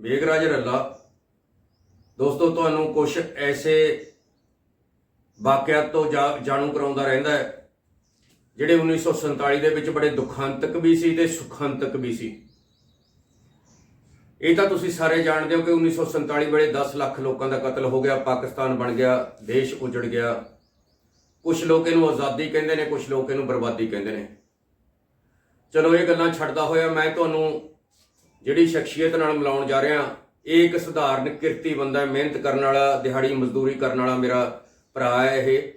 ਮੇਘਰਾਜ ਰੱਲਾ, ਦੋਸਤੋ, ਤੁਹਾਨੂੰ ਕੁਝ ਐਸੇ ਵਾਕਿਆ ਤੋਂ ਜਾਣੂ ਕਰਾਉਂਦਾ ਰਹਿੰਦਾ ਹੈ, ਜਿਹੜੇ 1947 ਦੇ ਵਿੱਚ ਬੜੇ ਦੁਖਾਂਤਕ ਵੀ ਸੀ ਤੇ ਸੁਖਾਂਤਕ ਵੀ ਸੀ। ਇਹ ਤਾਂ ਤੁਸੀਂ ਸਾਰੇ ਜਾਣਦੇ ਹੋ ਕਿ 1947 ਵੇਲੇ 10 ਲੱਖ ਲੋਕਾਂ ਦਾ ਕਤਲ ਹੋ ਗਿਆ, ਪਾਕਿਸਤਾਨ ਬਣ ਗਿਆ, ਦੇਸ਼ ਉਜੜ ਗਿਆ। ਕੁਝ ਲੋਕ ਇਹਨੂੰ ਆਜ਼ਾਦੀ ਕਹਿੰਦੇ ਨੇ ਕੁਝ ਲੋਕ ਇਹਨੂੰ ਬਰਬਾਦੀ ਕਹਿੰਦੇ ਨੇ। ਚਲੋ, ਇਹ ਗੱਲਾਂ ਛੱਡਦਾ ਹੋਇਆ ਮੈਂ ਤੁਹਾਨੂੰ ਜਿਹੜੀ ਸ਼ਖਸੀਅਤ ਨਾਲ ਮਿਲਾਉਣ ਜਾ ਰਿਹਾ ਇਹ ਇੱਕ ਸਧਾਰਨ ਕਿਰਤੀ ਬੰਦਾ ਹੈ ਮਿਹਨਤ ਕਰਨ ਵਾਲਾ ਦਿਹਾੜੀ ਮਜ਼ਦੂਰੀ ਕਰਨ ਵਾਲਾ ਮੇਰਾ ਭਰਾ ਹੈ ਇਹ।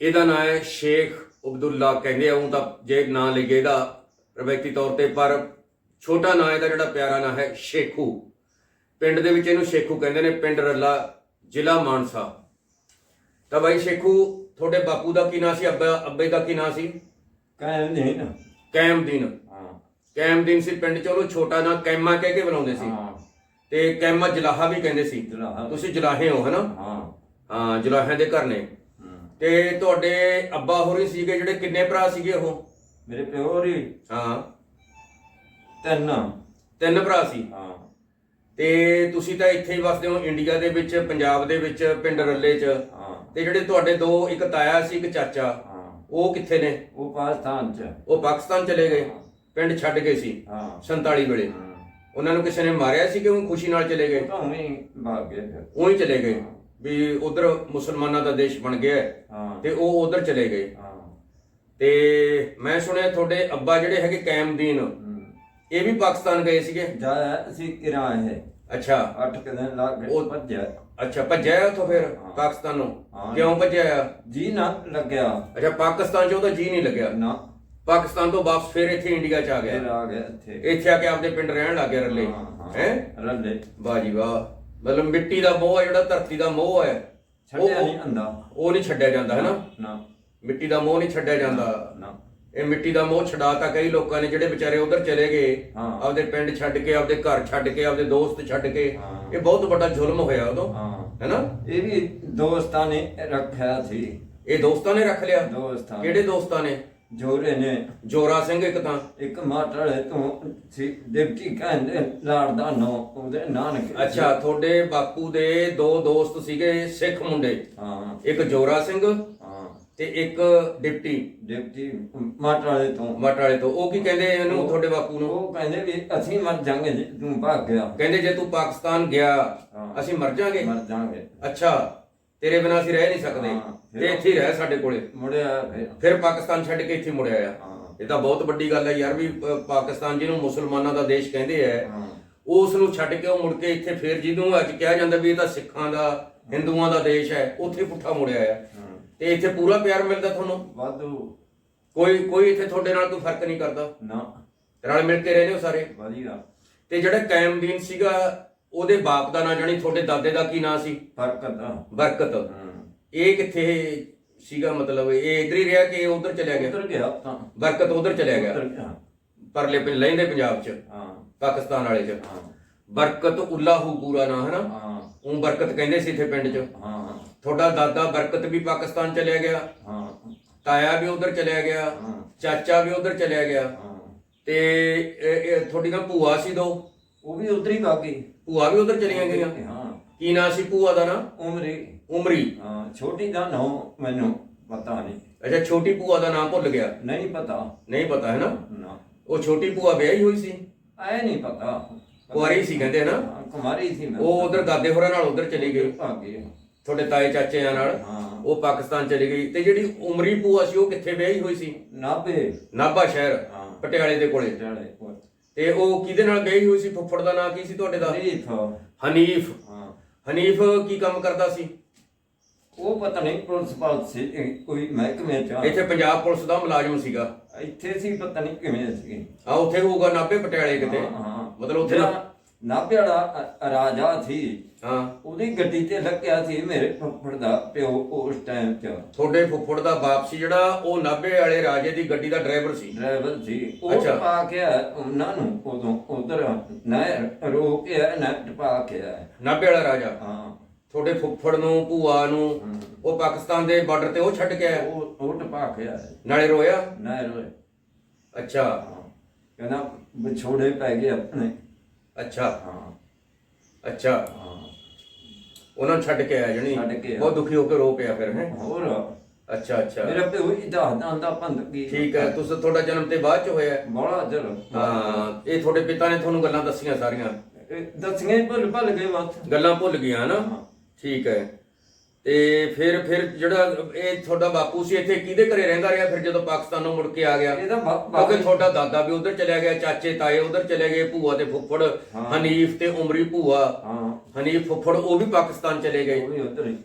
ਇਹਦਾ ਨਾਮ ਹੈ ਸ਼ੇਖ ਅਬਦੁੱਲਾ ਕਹਿੰਦੇ ਆ ਉਹ ਤਾਂ ਜੇ ਨਾਂ ਲਈਏ ਇਹਦਾ ਰਵਾਇਤੀ ਤੌਰ ਤੇ ਪਰ ਛੋਟਾ ਨਾਂ ਇਹਦਾ ਜਿਹੜਾ ਪਿਆਰਾ ਨਾਂ ਹੈ ਸ਼ੇਖੂ। ਪਿੰਡ ਦੇ ਵਿੱਚ ਇਹਨੂੰ ਸ਼ੇਖੂ ਕਹਿੰਦੇ ਨੇ ਪਿੰਡ ਰੱਲਾ ਜ਼ਿਲ੍ਹਾ ਮਾਨਸਾ। ਤਾਂ ਬਾਈ ਸ਼ੇਖੂ ਤੁਹਾਡੇ ਬਾਪੂ ਦਾ ਕੀ ਨਾਂ ਸੀ? ਅੱਬਾ ਅੱਬੇ ਦਾ ਕੀ ਨਾਂ ਸੀ? ਕਾਇਮ ਨਹੀਂ ਨਾ। ਕੈਮਦੀਨ ਹਾਂ ਕੈਮਦੀਨ ਸੀ ਪਿੰਡ ਚ ਉਹਨੂੰ ਛੋਟਾ ਨਾਂ ਕੈਮਾ ਕਹਿ ਕੇ ਬੁਲਾਉਂਦੇ ਸੀ। ਹਾਂ। ਤੇ ਕੈਮਾ ਜਲਾਹਾ ਵੀ ਕਹਿੰਦੇ ਸੀ। ਜਲਾਹਾ। ਤੁਸੀਂ ਜਲਾਹੇ ਹੋ ਹਨਾ? ਹਾਂ। ਹਾਂ ਜਲਾਹਿਆਂ ਦੇ ਘਰ ਨੇ। ਤੇ ਤੁਹਾਡੇ ਅੱਬਾ ਹੋਰੀ ਸੀਗੇ ਜਿਹੜੇ ਕਿੰਨੇ ਭਰਾ ਸੀਗੇ ਉਹ? ਮੇਰੇ ਪਿਓ ਰੀ ਹਾਂ। ਤਿੰਨ। ਤਿੰਨ ਭਰਾ ਸੀ। ਹਾਂ। ਤੇ ਤੁਸੀਂ ਤਾਂ ਇੱਥੇ ਹੀ ਵਸਦੇ ਹੋ ਇੰਡੀਆ ਦੇ ਵਿੱਚ ਪੰਜਾਬ ਦੇ ਵਿੱਚ ਪਿੰਡ ਰੱਲੇ 'ਚ। ਹਾਂ। ਤੇ ਜਿਹੜੇ ਤੁਹਾਡੇ ਦੋ ਇੱਕ ਤਾਇਆ ਸੀ ਇੱਕ ਚਾਚਾ। ਉਹ ਕਿੱਥੇ ਨੇ? ਉਹ ਪਾਕਿਸਤਾਨ ਚ। ਉਹ ਪਾਕਿਸਤਾਨ ਚਲੇ ਗਏ। ਪਿੰਡ ਛੱਡ ਗਏ ਸੀ ਹਾਂ। 47 ਵੇਲੇ। ਉਹਨਾਂ ਨੂੰ ਕਿਸੇ ਨੇ ਮਾਰਿਆ ਸੀ ਕਿ ਉਹ ਖੁਸ਼ੀ ਨਾਲ ਚਲੇ ਗਏ? ਤਾਂ ਉਹਨੇ ਭਾਗ ਗਏ ਫਿਰ। ਉਹ ਚਲੇ ਗਏ। ਵੀ ਉਧਰ ਮੁਸਲਮਾਨਾਂ ਦਾ ਦੇਸ਼ ਬਣ ਗਿਆ ਹੈ ਹਾਂ। ਤੇ ਉਹ ਉਧਰ ਚਲੇ ਗਏ। ਹਾਂ। ਤੇ ਮੈਂ ਸੁਣਿਆ ਤੁਹਾਡੇ ਅੱਬਾ ਜਿਹੜੇ ਹੈਗੇ ਕੈਮਦੀਨ। ਇਹ ਵੀ ਪਾਕਿਸਤਾਨ ਗਏ ਸੀਗੇ? ਜਾਇਆ ਅਸੀਂ ਇਰਾਨ ਹੈ ਅੱਛਾ। ਅੱਠ ਕੁ ਦਿਨ ਲੱਗ ਗਏ ਉਹ- ਭੱਜਿਆ। ਅੱਛਾ ਭੱਜਿਆ ਉੱਥੋਂ ਫਿਰ। ਪਾਕਿਸਤਾਨ? ਨੂੰ ਹਾਂ। ਕਿਉਂ ਭੱਜਿਆ ਜੀ ਨਾ ਲੱਗਿਆ। ਅੱਛਾ ਪਾਕਿਸਤਾਨ 'ਚ ਉਹਦਾ ਜੀ ਨਹੀਂ ਲੱਗਿਆ? ਨਾ। ਪਾਕਿਸਤਾਨ ਤੋਂ ਵਾਪਸ ਫਿਰ ਇੱਥੇ ਇੰਡੀਆ 'ਚ ਆ ਫਿਰ ਗਿਆ ਆ ਗਿਆ ਇੱਥੇ। ਇੱਥੇ ਆ ਕੇ ਆਪਦੇ ਪਿੰਡ ਰਹਿਣ ਲੱਗ ਗਿਆ ਰੱਲੇ। ਹਾਂ, ਹਾਂ। ਹੈ। ਰੱਲੇ। ਵਾਹ ਜੀ ਵਾਹ। ਮਤਲਬ ਮਿੱਟੀ ਦਾ ਮੋਹ ਹੈ ਜਿਹੜਾ ਧਰਤੀ ਦਾ ਮੋਹ ਹੈ ਛੱਡਿਆ ਨਹੀਂ ਅੰਦਾ ਉਹ ਨਹੀਂ ਛੱਡਿਆ ਜਾਂਦਾ ਹੈ ਨਾ ਨਾ। ਮਿੱਟੀ ਦਾ ਮੋਹ ਨਹੀਂ ਛੱਡਿਆ ਜਾਂਦਾ। ਨਾ ਇਹ ਮਿੱਟੀ ਦਾ ਮੋਹ ਛਡਾਤਾ ਕਈ ਲੋਕਾਂ ਨੇ ਜਿਹੜੇ ਵਿਚਾਰੇ ਉਧਰ ਚਲੇ ਗਏ ਹਾਂ। ਆਪਦੇ ਪਿੰਡ ਛੱਡ ਕੇ ਆਪਦੇ ਘਰ ਛੱਡ ਕੇ ਆਪਦੇ ਦੋਸਤ ਛੱਡ ਕੇ ਹਾਂ। ਇਹ ਬਹੁਤ ਵੱਡਾ ਜ਼ੁਲਮ ਹੋਇਆ ਉਦੋਂ ਹਾਂ। ਹੈਨਾ? ਇਹ ਵੀ ਦੋਸਤਾਂ ਨੇ ਰੱਖਿਆ ਸੀ। ਇਹ ਦੋਸਤਾਂ ਨੇ ਰੱਖ ਲਿਆ? ਦੋਸਤਾਂ ਕਿਹੜੇ ਦੋਸਤਾਂ ਨੇ? ਜੋਰੇ ਨੇ ਜੋਰਾ ਸਿੰਘ ਇੱਕ ਤਾਂ ਇੱਕ ਮਾਟੜੇ ਤੋਂ ਸੀ ਡਿਪਟੀ ਕਹਿੰਦੇ ਲਾੜਦਾ ਨੋ ਉਹਦੇ ਨਾਨਕ। ਅੱਛਾ ਤੁਹਾਡੇ ਬਾਪੂ ਦੇ ਦੋ ਦੋਸਤ ਸੀਗੇ ਸਿੱਖ ਮੁੰਡੇ। ਹਾਂ। ਇੱਕ ਜੋਰਾ ਸਿੰਘ ਹਾਂ। ਤੇ ਇੱਕ ਡਿਪਟੀ। ਡਿਪਟੀ ਮਾਟੜੇ ਤੋਂ। ਮਟ ਵਾਲੇ ਤੋਂ। ਉਹ ਕੀ ਕਹਿੰਦੇ ਇਹਨੂੰ ਤੁਹਾਡੇ ਬਾਪੂ ਨੂੰ? ਉਹ ਕਹਿੰਦੇ ਵੀ ਅਸੀਂ ਮਰ ਜਾਾਂਗੇ ਜੇ ਤੂੰ ਭਾਗ ਗਿਆ। ਕਹਿੰਦੇ ਜੇ ਤੂੰ ਪਾਕਿਸਤਾਨ ਗਿਆ ਹਾਂ। ਅਸੀਂ ਮਰ ਜਾਾਂਗੇ। ਮਰ ਜਾਾਂਗੇ। ਅੱਛਾ। ਤੇਰੇ ਬਿਨਾਂ ਅਸੀਂ ਰਹਿ ਨਹੀਂ ਸਕਦੇ। ਤੇ ਇੱਥੇ ਹੀ ਰਹਿ ਸਾਡੇ ਕੋਲੇ। ਮੁੜਿਆ ਫਿਰ ਫਿਰ ਪਾਕਿਸਤਾਨ ਛੱਡ ਕੇ ਇੱਥੇ ਮੁੜਿਆ ਆ। ਹਾਂ। ਇਹ ਤਾਂ ਬਹੁਤ ਵੱਡੀ ਗੱਲ ਹੈ ਯਾਰ ਵੀ ਪਾਕਿਸਤਾਨ ਜਿਹਨੂੰ ਮੁਸਲਮਾਨਾਂ ਦਾ ਦੇਸ਼ ਕਹਿੰਦੇ ਆ ਹਾਂ। ਉਸ ਨੂੰ ਛੱਡ ਕੇ ਉਹ ਮੁੜ ਕੇ ਇੱਥੇ ਫੇਰ ਜਿਹਨੂੰ ਅੱਜ ਕਿਹਾ ਜਾਂਦਾ ਵੀ ਇਹ ਤਾਂ ਸਿੱਖਾਂ ਦਾ ਹਿੰਦੂਆਂ ਦਾ ਦੇਸ਼ ਹੈ ਉੱਥੇ ਪੁੱਠਾ ਮੁੜਿਆ ਆ। ਹਾਂ। ਤੇ ਇੱਥੇ ਪੂਰਾ ਪਿਆਰ ਮਿਲਦਾ ਤੁਹਾਨੂੰ? ਵਾਧੂ। ਕੋਈ ਕੋਈ ਇੱਥੇ ਤੁਹਾਡੇ ਨਾਲ ਕੋਈ ਫ਼ਰਕ ਨਹੀਂ ਕਰਦਾ? ਨਾ। ਰਲ ਮਿਲ ਕੇ ਰਹਿੰਦੇ ਹੋ ਸਾਰੇ? ਵਧੀਆ। ਤੇ ਜਿਹੜਾ ਕਾਇਮਦੀਨ ਸੀਗਾ ਉਹਦੇ ਬਾਪ ਦਾ ਨਾਂ ਜਾਣੀ ਤੁਹਾਡੇ ਦਾਦੇ ਦਾ ਕੀ ਨਾਂ ਸੀ? ਬਰਕਤ। ਹਾਂ। ਇਹ ਕਿੱਥੇ ਸੀਗਾ ਮਤਲਬ? ਇਹ ਇੱਧਰ ਹੀ ਰਿਹਾ ਕਿ ਉਧਰ ਚਲਿਆ ਗਿਆ? ਉਧਰ ਗਿਆ। ਤਾਂ ਬਰਕਤ ਉਧਰ ਚਲਿਆ ਗਿਆ? ਪਰਲੇ ਪਿੰਡ ਲੈਂਦੇ ਪੰਜਾਬ ਚ? ਹਾਂ। ਪਾਕਿਸਤਾਨ ਵਾਲੇ ਚ? ਹਾਂ। ਬਰਕਤ ਉਲਾਹੂ ਪੂਰਾ ਨਾਂ ਹੈ ਨਾ ਹਾਂ। ਉਹ ਬਰਕਤ ਕਹਿੰਦੇ ਸੀ ਇੱਥੇ ਪਿੰਡ ਚ। ਹਾਂ। ਤੁਹਾਡਾ ਦਾਦਾ ਬਰਕਤ ਵੀ ਪਾਕਿਸਤਾਨ ਚਲਿਆ ਗਿਆ। ਹਾਂ। ਤਾਇਆ ਵੀ ਉਧਰ ਚਲਿਆ ਗਿਆ। ਚਾਚਾ ਵੀ ਉਧਰ ਚਲਿਆ ਗਿਆ। ਹਾਂ। ਤੇ ਇਹ ਤੁਹਾਡੀਆਂ ਭੂਆ ਸੀ ਦੋ। ਉਹ ਵੀ ਉਧਰ ਹੀ ਬਾਗੀ ਭੂਆ ਵੀ ਉਧਰ ਚਲੀਆਂ ਗਈਆਂ। ਹਾਂ। ਕੀ ਨਾਂ ਸੀ ਭੂਆ ਦਾ ਨਾਂ? ਉਮਰੇ। ਉਮਰੀ। ਹਾਂ ਛੋਟੀ ਦਾ ਨਾਮ ਮੈਨੂੰ ਪਤਾ ਨਹੀਂ। ਅੱਛਾ ਛੋਟੀ ਭੂਆ ਦਾ ਨਾਮ ਭੁੱਲ ਗਿਆ। ਨਹੀਂ ਪਤਾ। ਨਹੀਂ ਪਤਾ ਹੈ ਨਾ? ਨਾ। ਉਹ ਛੋਟੀ ਭੂਆ ਵਿਆਹੀ ਹੋਈ ਸੀ? ਐ ਨਹੀਂ ਪਤਾ। ਕੁਆਰੀ ਸੀ ਕਹਿੰਦੇ ਹੈ ਨਾ? ਹਾਂ, ਕੁਮਾਰੀ ਸੀ ਮੈਂ। ਉਹ ਉਧਰ ਦਾਦੇ ਹੋਰਾਂ ਨਾਲ ਉਧਰ ਚਲੀ ਗਈ। ਭਾਗੀ। ਤੁਹਾਡੇ ਤਾਏ ਚਾਚਿਆਂ ਨਾਲ। ਹਾਂ। ਉਹ ਪਾਕਿਸਤਾਨ ਚਲੀ ਗਈ। ਤੇ ਜਿਹੜੀ ਉਮਰੀ ਭੂਆ ਸੀ ਉਹ ਕਿੱਥੇ ਵਿਆਹੀ ਹੋਈ ਸੀ? ਨਾਬੇ ਨਾਭਾ ਸ਼ਹਿਰ ਹਾਂ। ਪਟਿਆਲੇ ਦੇ ਕੋਲੇ। ਚੜੇ ਤੇ ਉਹ ਕਿਹਦੇ ਨਾਲ ਵਿਆਹੀ ਹੋਈ ਸੀ? ਫੁੱਫੜ ਦਾ ਨਾਂ ਕੀ ਸੀ ਤੁਹਾਡੇ ਦਾ? ਰੀਫ ਹਨੀਫ। ਹਾਂ। ਹਨੀਫ ਕੀ ਕੰਮ ਕਰਦਾ ਸੀ? ਉਹ ਪਤਾ ਨਹੀਂ ਪੁਲਿਸ ਪਾਲ ਸੀ ਕੋਈ ਮਹਿਕਮੇ ਚ। ਇੱਥੇ ਪੰਜਾਬ ਪੁਲਿਸ ਦਾ ਮੁਲਾਜ਼ਮ ਸੀਗਾ। ਇੱਥੇ ਸੀ ਪਤਾ ਨਹੀਂ ਕਿਵੇਂ ਸੀ। ਆ ਉੱਥੇ ਹੋਊਗਾ ਨਾਭੇ ਪਟਿਆਲੇ ਕਿਤੇ। ਹਾਂ, ਮਤਲਬ ਉੱਥੇ ਨਾਭੇ ਵਾਲਾ ਰਾਜਾ ਸੀ। ਹਾਂ। ਉਹਦੀ ਗੱਡੀ ਤੇ ਲੱਗਿਆ ਸੀ ਮੇਰੇ ਫੁੱਫੜ ਦਾ ਪਿਓ ਉਸ ਟਾਈਮ ਚ। ਤੁਹਾਡੇ ਫੁੱਫੜ ਦਾ ਬਾਪ ਸੀ ਜਿਹੜਾ ਉਹ ਨਾਭੇ ਵਾਲੇ ਰਾਜੇ ਦੀ ਗੱਡੀ ਦਾ ਡਰਾਈਵਰ ਸੀ। ਡਰਾਈਵਰ ਸੀ। ਉਹ ਅੱਛਾ। ਟਪਾ ਕੇ ਆਇਆ ਉਹਨਾਂ ਨੂੰ ਉਦੋਂ ਉਧਰ। ਨਹਿਰ ਰੋਕ ਕੇ ਆਇਆ, ਨਹਿਰ ਟਪਾ ਕੇ ਆਇਆ। ਨਾਭੇ ਵਾਲਾ ਰਾਜਾ? ਹਾਂ। ਤੁਹਾਡੇ ਫੁੱਫੜ ਨੂੰ ਭੂਆ ਨੂੰ। ਉਹ ਪਾਕਿਸਤਾਨ ਦੇ ਬਾਰਡਰ ਤੇ ਉਹ ਛੱਡ ਕੇ ਆਇਆ? ਉਹ ਉਹ ਟਪਾ ਕੇ ਆਇਆ। ਨਾਲੇ ਰੋਇਆ? ਨਹਿਰ ਹੋਏ ਅੱਛਾ। ਕਹਿੰਦਾ ਵਿਛੋੜੇ ਪੈ ਗਏ ਆਪਣੇ। ਅੱਛਾ। ਹਾਂ। ਅੱਛਾ। ਹਾਂ। ਉਹਨਾਂ ਛੱਡ ਕੇ ਆਇਆ ਜਣੀ। ਛੱਡ ਕੇ ਆਇਆ। ਬਹੁਤ ਦੁਖੀ ਹੋ ਕੇ ਰੋ ਪਿਆ ਫਿਰ। ਹੈ? ਹੋਰ? ਅੱਛਾ ਅੱਛਾ। ਮੇਰਾ ਪਿਓ ਹੀ ਦੱਸਦਾ ਹੁੰਦਾ ਬੰਦਗੀ ਠੀਕ ਹੈ। ਤੁਸੀਂ ਤੁਹਾਡਾ ਜਨਮ ਤੇ ਬਾਅਦ ਚ ਹੋਇਆ। ਹੈ? ਬੜਾ ਜਰ ਹਾਂ। ਇਹ ਤੁਹਾਡੇ ਪਿਤਾ ਨੇ ਤੁਹਾਨੂੰ ਗੱਲਾਂ ਦੱਸੀਆਂ ਸਾਰੀਆਂ। ਦੱਸੀਆਂ ਹੀ ਭੁੱਲ ਭੱਲ ਗਏ ਬਸ। ਗੱਲਾਂ ਭੁੱਲ ਗਈਆਂ ਨਾ। ਠੀਕ ਹੈ। ਤੇ ਫਿਰ ਫਿਰ ਜਿਹੜਾ ਇਹ ਤੁਹਾਡਾ ਬਾਪੂ ਸੀ ਇੱਥੇ ਕਿਹਦੇ ਘਰੇ ਰਹਿੰਦਾ ਰਿਹਾ ਫਿਰ ਜਦੋਂ ਪਾਕਿਸਤਾਨੋਂ ਮੁੜ ਕੇ ਆ ਗਿਆ? ਇਹਦਾ ਕਿਉਂਕਿ ਤੁਹਾਡਾ ਦਾਦਾ ਵੀ ਉਧਰ ਚਲਿਆ ਗਿਆ ਚਾਚੇ ਤਾਏ ਉਧਰ ਚਲੇ ਗਏ ਭੂਆ ਤੇ ਫੁੱਫੜ। ਹਨੀਫ ਤੇ ਉਮਰੀ ਭੂਆ ਹਾਂ। ਹਨੀਫ ਫੁੱਫੜ ਉਹ ਵੀ ਪਾਕਿਸਤਾਨ ਚਲੇ ਗਏ।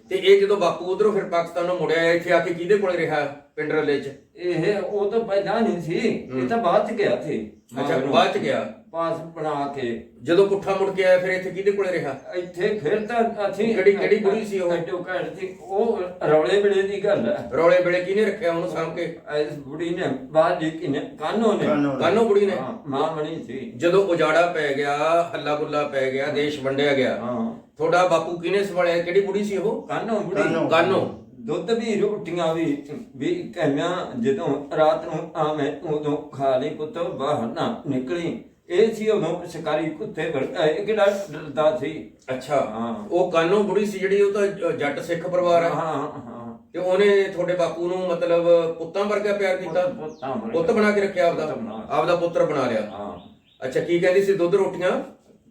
ਤੇ ਇਹ ਜਦੋਂ ਬਾਪੂ ਉਧਰੋਂ ਫਿਰ ਪਾਕਿਸਤਾਨੋਂ ਮੁੜਿਆ ਇੱਥੇ ਆ ਕੇ ਕਿਹਦੇ ਕੋਲੇ ਰਿਹਾ ਪਿੰਡ ਰੱਲੇ 'ਚ? ਇਹ ਉਹ ਤਾਂ ਪਹਿਲਾਂ ਨਹੀਂ ਸੀ ਇਹ ਤਾਂ ਬਾਅਦ ਚ ਗਿਆ ਸੀ। ਅੱਛਾ ਬਾਅਦ 'ਚ ਗਿਆ? ਪਾਸ ਬਣਾ ਕੇ। ਜਦੋਂ ਪੁੱਠਾ ਮੁੜ ਕੇ ਆਇਆ ਫਿਰ ਇੱਥੇ ਕਿਹਦੇ ਕੋਲੇ ਰਿਹਾ? ਇੱਥੇ ਫਿਰ ਤਾਂ ਅਸੀਂ ਕਿਹੜੀ- ਕਿਹੜੀ ਬੁੜੀ ਸੀ ਉਹ? ਐਡੋ ਘਰ ਸੀ ਉਹ ਰੌਲੇ ਵੇਲੇ ਦੀ ਗੱਲ ਹੈ। ਰੌਲੇ ਵੇਲੇ ਕਿਹਨੇ ਰੱਖਿਆ ਉਹਨੂੰ ਸਾਂਭ ਕੇ? ਇਸ ਬੁੜੀ ਨੇ ਬਾਹਰ ਜੀ ਕਿਨੇ ਕਾਨੋ ਨੇ? ਕਾਨੋ। ਬੁੜੀ ਨੇ? ਮਾਂ ਬਣੀ ਸੀ। ਜਦੋਂ ਉਜਾੜਾ ਪੈ ਗਿਆ ਹੱਲਾ ਗੁੱਲਾ ਪੈ ਗਿਆ ਦੇਸ਼ ਵੰਡਿਆ ਗਿਆ ਹਾਂ। ਤੁਹਾਡਾ ਬਾਪੂ ਕਿਹਨੇ ਸੰਭਾਲਿਆ? ਕਿਹੜੀ ਬੁੜੀ ਸੀ ਉਹ? ਕਾਨੋ ਬੁੜੀ? ਕਾਨੋ। ਦੁੱਧ ਵੀ ਰੋਟੀਆਂ ਵੀ ਵੀ ਕਹਿਮਿਆ ਜਦੋਂ ਰਾਤ ਨੂੰ ਆਵੇਂ ਉਦੋਂ ਖਾ ਲਈ ਪੁੱਤ ਬਾਹਰ ਨਾ ਨਿਕਲੀ। ਇਹ ਸੀ ਉਦੋਂ ਸ਼ਿਕਾਰੀ ਕੁੱਤੇ ਵਰ ਇਹ ਕਿਹੜਾ ਡਰਦਾ ਸੀ? ਅੱਛਾ। ਹਾਂ। ਉਹ ਕਾਨੋ ਬੁੜੀ ਸੀ ਜਿਹੜੀ ਉਹ ਤਾਂ ਜੱਟ ਸਿੱਖ ਪਰਿਵਾਰ ਹਾਂ ਹਾਂ ਤੇ ਉਹਨੇ ਤੁਹਾਡੇ ਬਾਪੂ ਨੂੰ ਮਤਲਬ ਪੁੱਤਾਂ ਵਰਗਾ ਪਿਆਰ ਕੀਤਾ? ਪੁੱਤਾਂ ਵਰਗਾ। ਪੁੱਤ ਬਣਾ ਕੇ ਰੱਖਿਆ ਆਪਦਾ? ਪੁੱਤ ਬਣਾ। ਆਪਦਾ ਪੁੱਤਰ ਬਣਾ ਲਿਆ। ਹਾਂ। ਅੱਛਾ ਕੀ ਕਹਿੰਦੀ ਸੀ? ਦੁੱਧ ਰੋਟੀਆਂ?